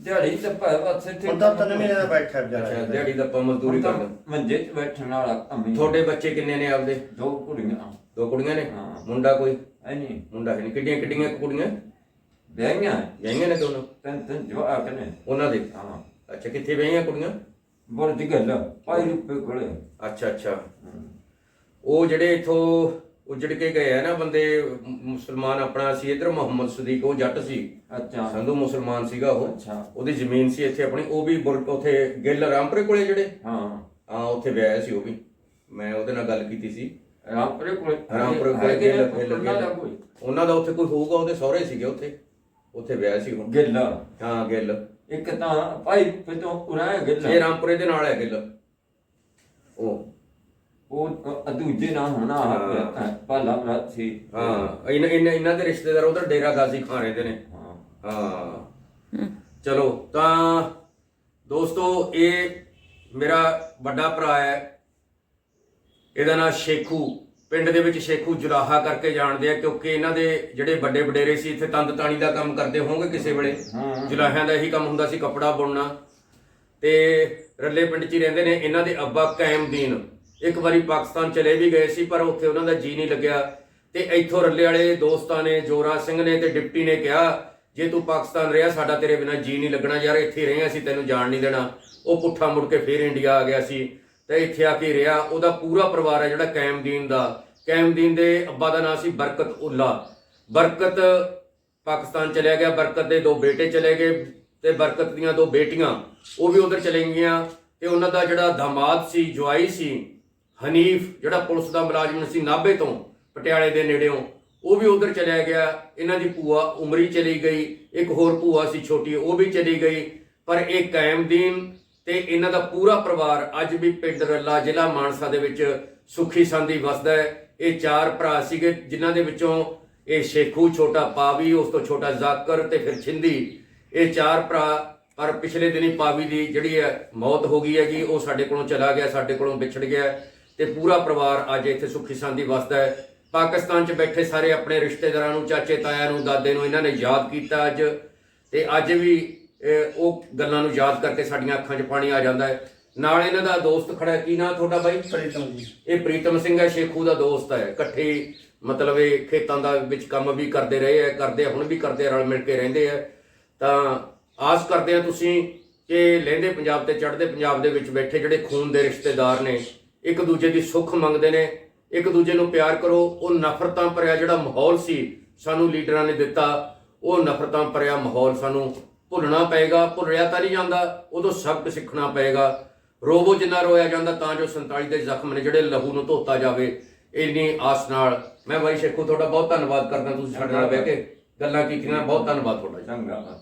ਦਿਹਾੜੀ ਤੇ ਭਾਵੇਂ ਬਸ ਇੱਥੇ ਹੁਣ ਤਾਂ ਤਿੰਨ ਮਹੀਨੇ ਦਾ ਬੈਠਾ ਅੱਛਾ ਵਿਚਾਰਾ ਦਿਹਾੜੀ ਦਾ ਆਪਾਂ ਮਜ਼ਦੂਰੀ ਹੁਣ ਤਾਂ ਕਰਦੇ ਮੰਜੇ 'ਚ ਬੈਠਣ ਵਾਲਾ ਕੰਮ ਹੀ ਤੁਹਾਡੇ ਬੱਚੇ ਕਿੰਨੇ ਨੇ ਆਪਦੇ? ਦੋ ਕੁੜੀਆਂ। ਦੋ ਕੁੜੀਆਂ ਨੇ? ਹਾਂ। ਮੁੰਡਾ ਕੋਈ? ਐ ਨਹੀਂ। ਮੁੰਡਾ ਹੈ ਨਹੀਂ। ਕਿੱਡੀਆਂ ਕਿੱਡੀਆਂ ਕੁੜੀਆਂ? ਵਿਆਹੀਆਂ। ਵਿਆਹੀਆਂ ਨੇ ਦੋਨੋਂ? ਤਨ ਤਨ ਜਵਾਕ ਨੇ। ਉਹਨਾਂ ਦੇ? ਹਾਂ। ਅੱਛਾ ਕਿੱਥੇ ਵਿਆਹੀਆਂ ਕੁੜੀਆਂ? ਬੁਰਜ ਗੱਲ ਪਾਈ ਰੁਪਏ ਕੋਲੇ। ਅੱਛਾ ਅੱਛਾ। ਉਹ ਜਿਹੜੇ ਇਥੋਂ ਉਜੜ ਕੇ ਗਏ ਆ ਨਾ ਬੰਦੇ ਮੁਸਲਮਾਨ ਆਪਣਾ ਸੀ ਇਧਰ ਮੁਹੰਮਦ ਸਦੀਕ ਉਹ ਜੱਟ ਸੀ। ਅੱਛਾ। ਸੰਧੂ ਮੁਸਲਮਾਨ ਸੀਗਾ ਉਹ। ਅੱਛਾ। ਉਹਦੀ ਜ਼ਮੀਨ ਸੀ ਇੱਥੇ ਆਪਣੀ ਉਹ ਵੀ ਬੁਰ- ਉੱਥੇ ਗਿੱਲ ਰਾਮਪੁਰੇ ਕੋਲੇ ਜਿਹੜੇ। ਹਾਂ। ਹਾਂ ਉੱਥੇ ਵਿਆਹਿਆ ਸੀ ਉਹ ਵੀ। ਮੈਂ ਉਹਦੇ ਨਾਲ ਗੱਲ ਕੀਤੀ ਸੀ। ਰਾਮਪੁਰੇ ਕੋਲ? ਰਾਮਪੁਰ ਕੋਲ ਹੈਗੇ ਨੇ ਗਿੱਲ ਗਿੱਲ। ਉਹਨਾਂ ਦਾ ਗਿੱਲ। ਕੋਈ ਉਹਨਾਂ ਦਾ ਉੱਥੇ ਕੋਈ ਹੋਊਗਾ ਉਹਦੇ ਸਹੁਰੇ ਸੀਗੇ ਉੱਥੇ। ਉੱਥੇ ਵਿਆਹ ਸੀ ਹੁਣ ਗਿੱਲ। ਹਾਂ ਗਿੱਲ। ਇੱਕ ਤਾਂ ਭਾਈ ਪਿੱਤੋਂ ਉਰਾਇਆ ਗਿੱਲ। ਇਹ ਰਾਮਪੁਰੇ ਦੇ ਨਾਲ ਹੈ ਗਿੱਲ। ਉਹ ਉਹ ਅ- ਦੂਜੇ ਨਾਲ ਹੋਣਾ ਹਾਂ। ਪਾਲਾ ਰਾਤ ਸੀ। ਹਾਂ ਇਹਨਾਂ ਇਹਨਾਂ ਇਹਨਾਂ ਦੇ ਰਿਸ਼ਤੇਦਾਰ ਉਧਰ ਡੇਰਾ ਗਾਜ਼ੀ ਖਾਨ ਰਹਿੰਦੇ ਨੇ। ਹਾਂ। ਹਾਂ। ਚਲੋ ਤਾਂ ਦੋਸਤੋ ਇਹ ਮੇਰਾ ਵੱਡਾ ਭਰਾ ਹੈ। ਇਹਦਾ ਨਾਮ ਸ਼ੇਖੂ। ਪਿੰਡ ਦੇ ਵਿੱਚ ਸ਼ੇਖੂ ਜੁਲਾਹਾ ਕਰਕੇ ਜਾਣਦੇ ਆ ਕਿਉਂਕਿ ਇਹਨਾਂ ਦੇ ਜਿਹੜੇ ਵੱਡੇ ਵਡੇਰੇ ਸੀ ਇੱਥੇ ਤੰਦ ਤਾਣੀ ਦਾ ਕੰਮ ਕਰਦੇ ਹੋਣਗੇ ਕਿਸੇ ਵੇਲੇ। ਹਾਂ। ਜੁਲਾਹਿਆਂ ਦਾ ਇਹੀ ਕੰਮ ਹੁੰਦਾ ਸੀ ਕੱਪੜਾ ਬੁਣਨਾ। ਤੇ ਰੱਲੇ ਪਿੰਡ 'ਚ ਹੀ ਰਹਿੰਦੇ ਨੇ ਇਹਨਾਂ ਦੇ ਅੱਬਾ ਕਾਇਮਦੀਨ ਇੱਕ ਵਾਰੀ ਪਾਕਿਸਤਾਨ ਚਲੇ ਵੀ ਗਏ ਸੀ ਪਰ ਉੱਥੇ ਉਹਨਾਂ ਦਾ ਜੀ ਨਹੀਂ ਲੱਗਿਆ। ਤੇ ਇੱਥੋਂ ਰੱਲੇ ਵਾਲੇ ਦੋਸਤਾਂ ਨੇ ਜੋਰਾ ਸਿੰਘ ਨੇ ਤੇ ਡਿਪਟੀ ਨੇ ਕਿਹਾ ਜੇ ਤੂੰ ਪਾਕਿਸਤਾਨ ਰਿਹਾ ਸਾਡਾ ਤੇਰੇ ਬਿਨਾ ਜੀ ਨਹੀਂ ਲੱਗਣਾ ਯਾਰ ਇੱਥੇ ਰਹੇ ਅਸੀਂ ਤੈਨੂੰ ਜਾਣ ਨਹੀਂ ਦੇਣਾ। ਉਹ ਪੁੱਠਾ ਮੁੜ ਕੇ ਫੇਰ ਇੰਡੀਆ ਆ ਗਿਆ ਸੀ। ਤੇ ਇੱਥੇ ਆ ਕੇ ਰਿਹਾ ਉਹਦਾ ਪੂਰਾ ਪਰਿਵਾਰ ਹੈ ਜਿਹੜਾ ਕਾਇਮਦੀਨ ਦਾ। ਕਾਇਮਦੀਨ ਦੇ ਅੱਬਾ ਦਾ ਨਾਮ ਸੀ ਬਰਕਤ ਉੱਲਾ। ਬਰਕਤ ਪਾਕਿਸਤਾਨ ਚਲਿਆ ਗਿਆ, ਬਰਕਤ ਦੇ ਦੋ ਬੇਟੇ ਚਲੇ ਗਏ ਤੇ ਬਰਕਤ ਦੀਆਂ ਦੋ ਬੇਟੀਆਂ, ਉਹ ਵੀ ਉਧਰ ਚਲੇ ਗਈਆਂ ਤੇ ਉਹਨਾਂ ਦਾ ਜਿਹੜਾ ਦਮਾਦ ਸੀ ਜਵਾਈ ਸੀ, ਹਨੀਫ, ਜਿਹੜਾ ਪੁਲਿਸ ਦਾ ਮੁਲਾਜ਼ਮ ਸੀ ਨਾਭੇ ਤੋਂ, ਪਟਿਆਲੇ ਦੇ ਨੇੜਿਓਂ, ਉਹ ਵੀ ਉਧਰ ਚਲਿਆ ਗਿਆ। ਇਹਨਾਂ ਦੀ ਭੂਆ ਉਮਰੀ ਚਲੀ ਗਈ, ਇੱਕ ਹੋਰ ਭੂਆ ਸੀ ਛੋਟੀ, ਉਹ ਵੀ ਚਲੀ ਗਈ। ਪਰ ਇਹ ਕਾਇਮਦੀਨ ਤੇ ਇਹਨਾਂ ਦਾ ਪੂਰਾ ਪਰਿਵਾਰ ਅੱਜ ਵੀ ਪਿੰਡ ਰੱਲਾ ਜ਼ਿਲ੍ਹਾ ਮਾਨਸਾ ਦੇ ਵਿੱਚ ਸੁਖੀ ਸੰਦੀ ਵਸਦਾ ਹੈ। ਇਹ ਚਾਰ ਭਰਾ ਸੀਗੇ, ਜਿਨ੍ਹਾਂ ਦੇ ਵਿੱਚੋਂ ਇਹ ਸ਼ੇਖੂ ਛੋਟਾ ਪਾਵੀ, ਉਸ ਤੋਂ ਛੋਟਾ ਜ਼ਾਕਰ ਤੇ ਫਿਰ ਛਿੰਦੀ। ਇਹ ਚਾਰ ਭਰਾ, ਪਰ ਪਿਛਲੇ ਦਿਨੀ ਪਾਵੀ ਦੀ ਜਿਹੜੀ ਹੈ ਮੌਤ ਹੋ ਗਈ ਹੈਗੀ ਉਹ ਸਾਡੇ ਕੋਲੋਂ ਚਲਾ ਗਿਆ, ਸਾਡੇ ਕੋਲੋਂ ਵਿਛੜ ਗਿਆ ਤੇ ਪੂਰਾ ਪਰਿਵਾਰ ਅੱਜ ਇੱਥੇ ਸੁਖੀ ਸੰਦੀ ਵਸਦਾ ਹੈ। ਪਾਕਿਸਤਾਨ 'ਚ ਬੈਠੇ ਸਾਰੇ ਆਪਣੇ ਰਿਸ਼ਤੇਦਾਰਾਂ ਨੂੰ, ਚਾਚੇ ਤਾਇਆਂ ਨੂੰ, ਦਾਦੇ ਨੂੰ ਇਹਨਾਂ ਨੇ ਯਾਦ ਕੀਤਾ ਅੱਜ। ਤੇ ਅੱਜ ਵੀ ਉਹ ਗੱਲਾਂ ਨੂੰ ਯਾਦ ਕਰਕੇ ਸਾਡੀਆਂ ਅੱਖਾਂ 'ਚ ਪਾਣੀ ਆ ਜਾਂਦਾ ਹੈ। ਨਾਲ ਇਹਨਾਂ ਦਾ ਦੋਸਤ ਖੜਾ। ਕੀ ਨਾਂ ਤੁਹਾਡਾ ਬਾਈ? ਪ੍ਰੀਤਮ ਜੀ। ਇਹ ਪ੍ਰੀਤਮ ਸਿੰਘ ਹੈ ਸ਼ੇਖੂ ਦਾ ਦੋਸਤ ਹੈ। ਇਕੱਠੇ ਮਤਲਬ ਇਹ ਖੇਤਾਂ ਦਾ ਵਿੱਚ ਕੰਮ ਵੀ ਕਰਦੇ ਰਹੇ ਹੈ ਕਰਦੇ ਹੁਣ ਵੀ ਕਰਦੇ ਆ, ਰਲ ਮਿਲ ਕੇ ਰਹਿੰਦੇ ਆ। ਤਾਂ ਆਸ ਕਰਦੇ ਆ ਤੁਸੀਂ ਕਿ ਲਹਿੰਦੇ ਪੰਜਾਬ ਤੇ ਚੜ੍ਹਦੇ ਪੰਜਾਬ ਦੇ ਵਿੱਚ ਬੈਠੇ ਜਿਹੜੇ ਖੂਨ ਦੇ ਰਿਸ਼ਤੇਦਾਰ ਨੇ ਇੱਕ ਦੂਜੇ ਦੀ ਸੁੱਖ ਮੰਗਦੇ ਨੇ ਇੱਕ ਦੂਜੇ ਨੂੰ ਪਿਆਰ ਕਰੋ। ਉਹ ਨਫ਼ਰਤਾਂ ਭਰਿਆ ਜਿਹੜਾ ਮਾਹੌਲ ਸੀ ਸਾਨੂੰ ਲੀਡਰਾਂ ਨੇ ਦਿੱਤਾ ਉਹ ਨਫ਼ਰਤਾਂ ਭਰਿਆ ਮਾਹੌਲ ਸਾਨੂੰ ਭੁੱਲਣਾ ਪਏਗਾ। ਭੁੱਲਿਆ ਤਾਂ ਨਹੀਂ ਜਾਂਦਾ ਉਦੋਂ ਸਬਕ ਸਿੱਖਣਾ ਪਏਗਾ। ਰੋਵੋ ਜਿੰਨਾ ਰੋਇਆ ਜਾਂਦਾ ਤਾਂ ਜੋ 47 ਦੇ ਜ਼ਖਮ ਨੇ ਜਿਹੜੇ ਲਹੂ ਨੂੰ ਧੋਤਾ ਜਾਵੇ, ਇੰਨੀ ਆਸ ਨਾਲ। ਮੈਂ ਬਾਈ ਸ਼ੇਖੂ, ਤੁਹਾਡਾ ਬਹੁਤ ਧੰਨਵਾਦ ਕਰਦਾ ਤੁਸੀਂ ਸਾਡੇ ਨਾਲ ਬਹਿ ਕੇ ਗੱਲਾਂ ਕੀਤੀਆਂ। ਬਹੁਤ ਧੰਨਵਾਦ ਤੁਹਾਡਾ ਚੰਗਾ।